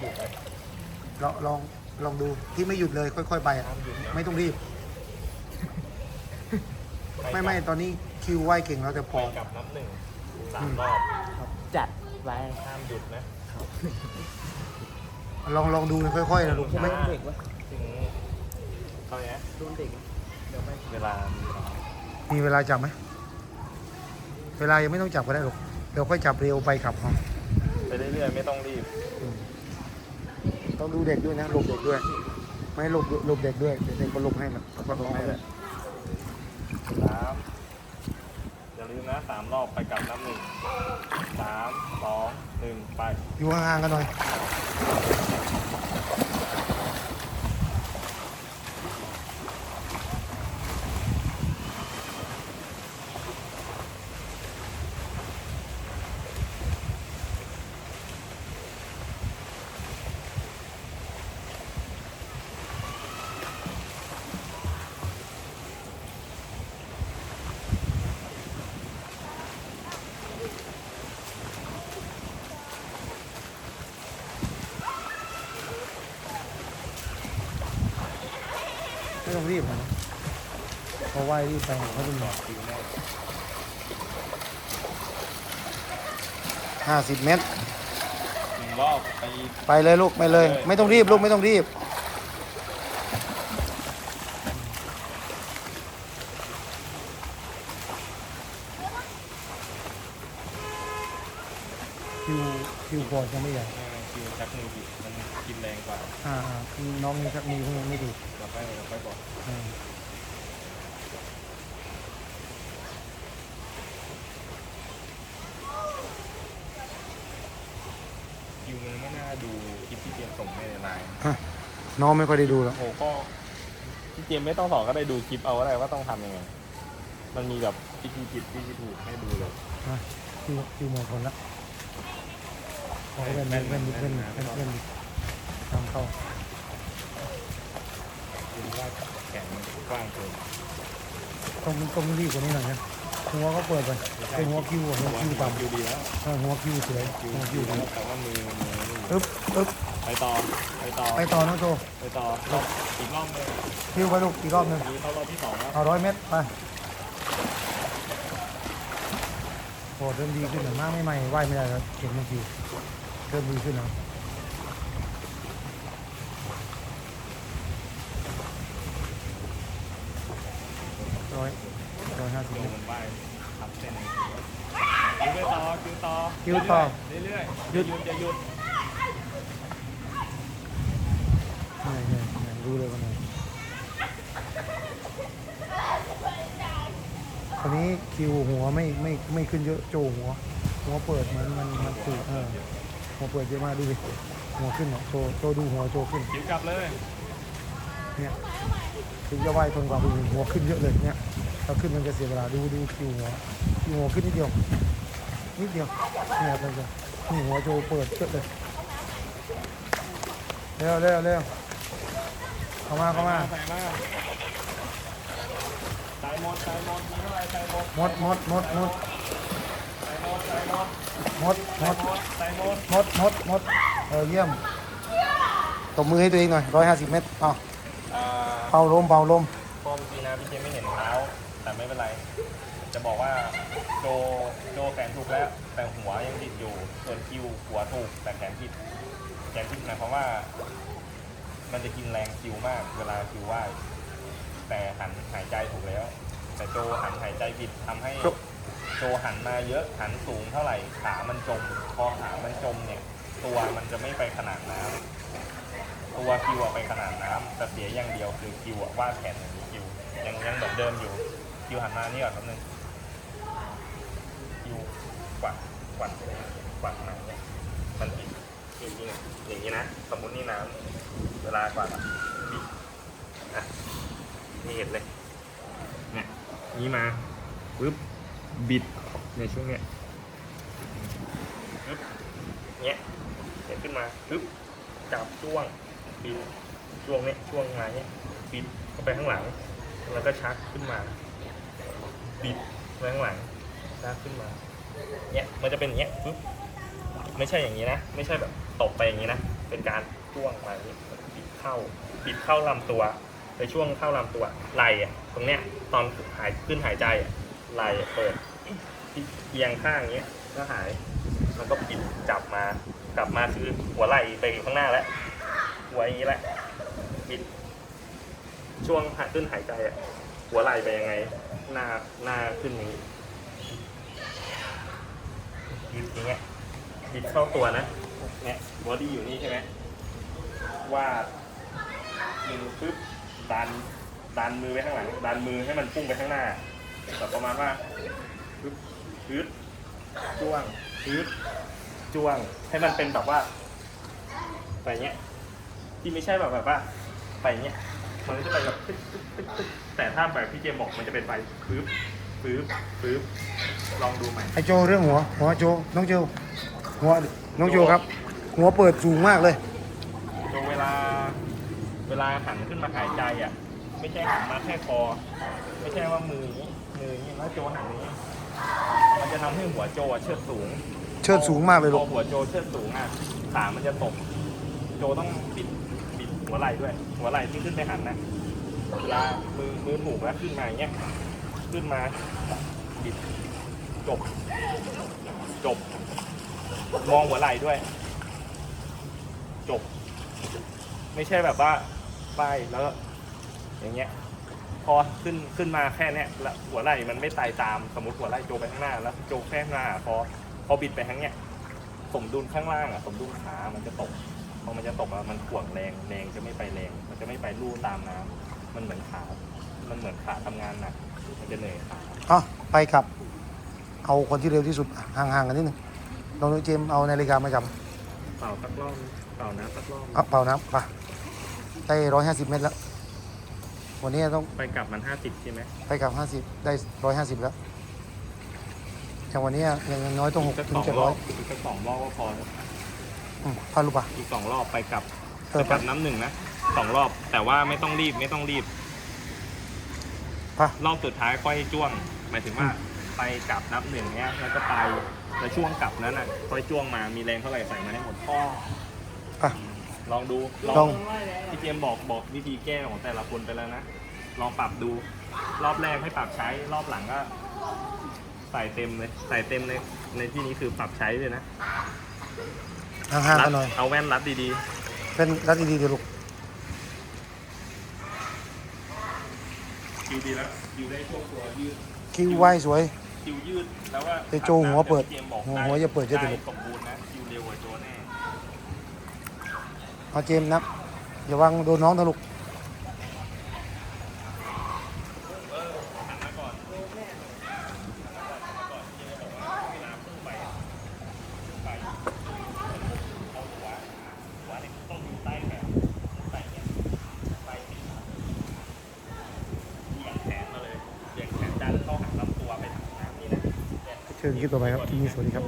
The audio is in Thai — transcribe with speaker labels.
Speaker 1: หยุดไหม
Speaker 2: ลองลองลองดูที่ไม่หยุดเลยค่อยๆไปอะ
Speaker 1: ห้ามหยุดนะ
Speaker 2: ไม่ต้องรีบ ไม่ไม่ตอนนี้คิวไหวเก่งแล้วแต่พ
Speaker 1: ไป
Speaker 2: อก
Speaker 1: ลับนับหนึ่งสามรอบ
Speaker 3: ครับจัดไว้
Speaker 1: ห้ามหยุดนะ
Speaker 2: ลองลองดูเลยค่อยๆนะลูก
Speaker 3: ไม่
Speaker 2: ไม่
Speaker 3: เด็กวะ
Speaker 1: ถึงเท่านี้
Speaker 3: โดนเด็กเดี๋ยวไป
Speaker 1: เวลามีเวลา
Speaker 2: มีเวลาจับไหมเวลายังไม่ต้องจับก็ได้ลูกเดี๋ยวค่อยจับเร็วไปขับเอา
Speaker 1: ไปเรื่อยๆไม่ต้องรีบ
Speaker 2: อืม ต้องดูเด็กด้วยนะหลบเด็กด้วย ไม่ให้หลบหลบเด็กด้วยเดี๋ยวเด็กก็หลบให้มันก็หลบให้เลย
Speaker 1: สามอย่าลืมนะสามรอบไปกลับนับหนึ่งสามสองหนึ่งไป
Speaker 2: อยู่ห่างๆกันหน่อย ไม่ต้องรีบนะเพราะว่ายรีบไปเขาเป็นหมอ
Speaker 1: คิวแน่
Speaker 2: ห้าสิบเมตร
Speaker 1: หนึ่งรอบไป
Speaker 2: ไปเลยลูกไปเลย ไม่ต้องรีบลูกไม่ต้องรีบ คิวคิวบอร์ดยังไม่ใหญ่
Speaker 1: คิวชักมือบิดมัน กินแรงกว่า
Speaker 2: อ่าอ่าคือน้องนี่ชักมีพวกนี้ไม่ดี
Speaker 1: เราไปเราไปบอก
Speaker 2: อืม
Speaker 1: คิวมันไม่น่าดูคลิปที่เตรียมส่งให้ในไลน์
Speaker 2: ฮะน้องไม่ค่อยได้ดูแล้ว
Speaker 1: โอ้โหก็ที่เตรียมไม่ต้องสอนก็ได้ดูคลิปเอาก็ได้ว่าต้องทำยังไงมันมีแบบวิธีผิดวิธีถูกให้ดูเลย
Speaker 2: นะคิวคิวหมดคนละขอเป็นเป็นเป็นเป็นเป็นเป็ นทำเข้า
Speaker 1: คือว่าแขนมันกว้างเกิน
Speaker 2: ต้องต้องรีบกว่านี้หน่อยนะหัวก็เปิดไปเป็นหัวคิวอะหัวคิวต่ำ
Speaker 1: คิวดีแล้ว
Speaker 2: เออหัวคิวสวย
Speaker 1: คิว
Speaker 2: หัวคิ
Speaker 1: คิ
Speaker 2: ว
Speaker 1: ว
Speaker 2: ดี
Speaker 1: แล้วแต่ว่ามือมือนี่
Speaker 2: อึ๊บอึ๊บ
Speaker 1: ไปต่อไปต่อ
Speaker 2: ไปต่อน้องโจ
Speaker 1: ไปต่อรอบอีกรอบหนึง
Speaker 2: คิวไปลูกอีกรอบหนึ่ง
Speaker 1: มีเข้ารอบที่สองแล้ว
Speaker 2: เอาร้อยเมตรไปโอ้เริ่มดีขึ้นแต่มากไม่ใหม่ไหวไม่ได้แล้วเก่งเมื่อกี้เริ่มดีขึ้นแล้ว ร้อยร้อยห้าสิบ
Speaker 1: โย
Speaker 2: เมตร
Speaker 1: มันไหวทับเส้นคิวไปต่อคิวต่อ
Speaker 2: คิวต่อ
Speaker 1: เรื่อยๆ
Speaker 2: หยุ
Speaker 1: เรื่อย
Speaker 2: ด
Speaker 1: ๆจะหยุดจะหยุด
Speaker 2: เหนื่อยเหนื่อยเหนื่อยรู้เลยว่าเหนื่อยคราวนี้คิวหัวไม่ไม่ไม่ขึ้นเยอะโจหัว หัวเปิดมันมันมันสูงเออหัวเปิดเยอะมากดูดิหัวขึ้นเนาะโจโจดูหัวโจขึ้น
Speaker 1: คิวกลับเลย
Speaker 2: เนี่ยถึงจะไหวทนกว่าดูหัวขึ้นเยอะเลยเนี่ยถ้าขึ้นมันจะเสียเวลาดูดูคิวหัวคิวหัวขึ้นนิดเดียวนิดเดียวเนี่ยมันจะนี่หัวโจเปิดเยอะเลยเร็วเร็วเร็วเข้ามาเข้ามา
Speaker 1: ใส่มาใส่หมดใส่หมดมีเท่าไรใส่หมด
Speaker 2: หมดหมดหมดหมด
Speaker 1: ใส่หมดหมด
Speaker 2: หมดหม
Speaker 1: ใส่
Speaker 2: ด
Speaker 1: หมดหมด
Speaker 2: หมดหมดเออเยี่ยมตบมือให้ตัวเองหน่อยร้อยห้าสิบเมตรอา
Speaker 1: อ่า
Speaker 2: เป่าลมเป่าลม
Speaker 1: ก็เมื่อกี้นะพี่เจมไม่เห็นเท้าแต่ไม่เป็นไร จะบอกว่าโจโจแขนถูกแล้ว แต่หัวยังผิดอยู่ ส่วนคิวหัวถูกแต่แขนผิดแขนผิดหมายความว่า มันจะกินแรงคิวมาก เวลาคิวว่ายแต่หันหายใจถูกแล้ว แต่โจหันหายใจผิดทำให้
Speaker 2: โจ
Speaker 1: โจหันมาเยอะหันสูงเท่าไหร่ขามันจม พอขามันจมเนี่ย ตัวมันจะไม่ไปขนาดน้ำ ตัวคิวอะไปขนาดน้ำแต่เสียอย่างเดียวคือคิวอะวาดแขนอย่างนี้คิวยังยังเหมือนเดิมอยู่คิวหันมานี่ก่อนแป๊บนึงคิวกวัดกวัดกวัดหนังเนี่ยมันผิดจริงๆอย่างนี้นะ สมมตินี่น้ำเวลากวัดอะบิดอะนี่เห็นเลยเนี่ยนี้มาปึ๊บบิดในช่วงเนี้ยปึ๊บเนี้ยเห็นขึ้นมาปึ๊บจับช่วง บิดช่วงเนี้ยช่วงมาเนี้ยบิดเข้าไปข้างหลัง แล้วก็ชักขึ้นมาบิดไปข้างหลังชักขึ้นมาเนี้ยมันจะเป็นอย่างเงี้ยปึ๊บไม่ใช่อย่างนี้นะ ไม่ใช่แบบตกไปอย่างนี้นะ เป็นการจ้วงมาอย่างนี้บิดเข้าบิดเข้าลำตัวในช่วงเข้าลำตัวไหล่ตรงเนี้ยตอนหายขึ้นหายใจไหล่เปิดเอียงข้างเงี้ยก็หายแล้วก็บิดจับมากลับมาคือหัวไหล่ไปอยู่ข้างหน้าแล้ว หัวอย่างนี้แหละบิดช่วงหายขึ้นหายใจอะหัวไหล่ไปยังไง หน้าหน้าขึ้นอย่างนี้บิดอย่างเงี้ยบิดเข้าตัวนะเนี่ยบอดี้อยู่นี่ใช่ไหมวาดมือปึ๊บดันดันมือไปข้างหลัง ดันมือให้มันพุ่งไปข้างหน้าแบบประมาณว่าปึ๊บปึ๊บจ้วงปึ๊บจ้วงให้มันเป็นแบบว่าไปเงี้ย ที่ไม่ใช่แบบแบบว่าไปเงี้ยมันก็จะไปแบบตึ๊กตึ๊กตึ๊กตึ๊กแต่ถ้าแบบพี่เจมบอกมันจะเป็นไปปึ๊บปึ๊บปึ๊บลองดูไหม
Speaker 2: ไอโจเรื่องหัว หัวโจน้องโจหัวน้องโจครับ หัวเปิดสูงมากเลย
Speaker 1: ตรงเวลา เวลาหันขึ้นมาหายใจอะ ไม่ใช่หันมาแค่คอ ไม่ใช่ว่ามืออย่างนี้มืออย่างนี้แล้วโจหันอย่างนี้มันจะทำให้หัวโจอะเชิดสูง
Speaker 2: เชิดสูงมากเลยลู
Speaker 1: พ
Speaker 2: ก
Speaker 1: อหัวโจเชิดสูงอะขามันจะตก โจต้องบิดบิด หัวไหล่ด้วย หัวไหล่ที่ขึ้นไปหันนะเวลามือมือถูกแล้วขึ้นมาอย่างเงี้ยขึ้นมาบิดจบ จบ มองหัวไหล่ด้วย จบ ไม่ใช่แบบว่าป้ายแล้วอย่างเงี้ย พอขึ้นขึ้นมาแค่เนี้ยแล้วหัวไหล่มันไม่ไต่ตามสมมติหัวไหล่โจไปข้างหน้า แล้วโจแค่หน้าพอพอบิดไปข้างเนี้ยสมดุลข้างล่างอะสมดุลขา มันจะตก อมันจะตกแล้วมันข่วงแรงแรงจะไม่ไปแรง มันจะไม่ไปลู่ตามน้ำมันเหมือนขา มันเหมือนขาทำงานหนักมันจะเหนื่อยขา
Speaker 2: อะไปกลับ เอาคนที่เร็วที่สุดห่างๆกันนิดนึงน้องเจมส์เอานาฬิกามาจับ
Speaker 1: เป่าสักรอบเป่าน้ำสักรอบ
Speaker 2: เอาเป่าน้ำไปได้ร้อยห้าสิบเมตรแล้ว วันนี้ต้อง
Speaker 1: ไปกลับมันห้าสิบใช่ไหม
Speaker 2: ไปกลับห้าสิบได้ร้อยห้าสิบแล้วอย่างวันนี้อย่างน้อยต้องหก
Speaker 1: สัก
Speaker 2: ถึ
Speaker 1: ส
Speaker 2: ง
Speaker 1: อง
Speaker 2: เจ็ด
Speaker 1: ร
Speaker 2: ร้
Speaker 1: อ
Speaker 2: อย
Speaker 1: บอีกสักสองรอบก็พอ
Speaker 2: อืมพาลูกป่ะ
Speaker 1: อีกสองรอบไปกลับ
Speaker 2: เอ
Speaker 1: ไป
Speaker 2: อกไป
Speaker 1: ลับน้ำหนึ่งนะสองรอบแต่ว่าไม่ต้องรีบไม่ต้องรีบ
Speaker 2: ไป
Speaker 1: รอบสุดท้ายค่อยจ้วง หมายถึงว่าไปกลับนับหนึ่งเนี้ยแล้วก็ไปแล้วช่วงกลับนั้นอะค่อยจ้วงมามีแรงเท่าไหร่ใส่มาให้หมดพ่อ
Speaker 2: ไป
Speaker 1: ลองดู
Speaker 2: ลอง
Speaker 1: พี่เจมส์บอกบอกวิธีแก้ของแต่ละคนไปแล้วนะลองปรับดู รอบแรกให้ปรับใช้ รอบหลังก็ ใส่เต็มเลย ใส่เต็มในในที่นี้คือปรับใช้เลยนะ
Speaker 2: ห่างๆ
Speaker 1: รั
Speaker 2: กันหน่อย
Speaker 1: เอาแว่นรัดดี
Speaker 2: เป็นรัดดีๆเดี๋ยวลูก
Speaker 1: ๆ คิวดีแล้วคิวได้ช่วงตัวยืด
Speaker 2: คิวไว้สวย
Speaker 1: คิวยืดแล้วว่า
Speaker 2: แต่โจหัวเปิด
Speaker 1: พี่จมส์บอก
Speaker 2: หัว
Speaker 1: ไหั
Speaker 2: วอย่าเปิดเยอะเดี๋ยว
Speaker 1: ได้สมบูรณ์นะคิวเร็วกว่าโจแน่
Speaker 2: เอาเจมส์นับอย่าวางโดนน้องนะลูก
Speaker 1: หันมาก่อนหันมาก่อนเจมส์บอกว่าเวลาพุ่งไปอะพุ่งไปเอาหัวหัวเนี่ยต้องดูใต้แขนใต้เนี่ยใต้ปีกเหยียงแขนมาเลยเหยียงแขนดันเข้าหาลำตัวไปทางน้ำนี่น จ
Speaker 2: อกันคลิปต่อไปครับที่นี่สวัสดีครับ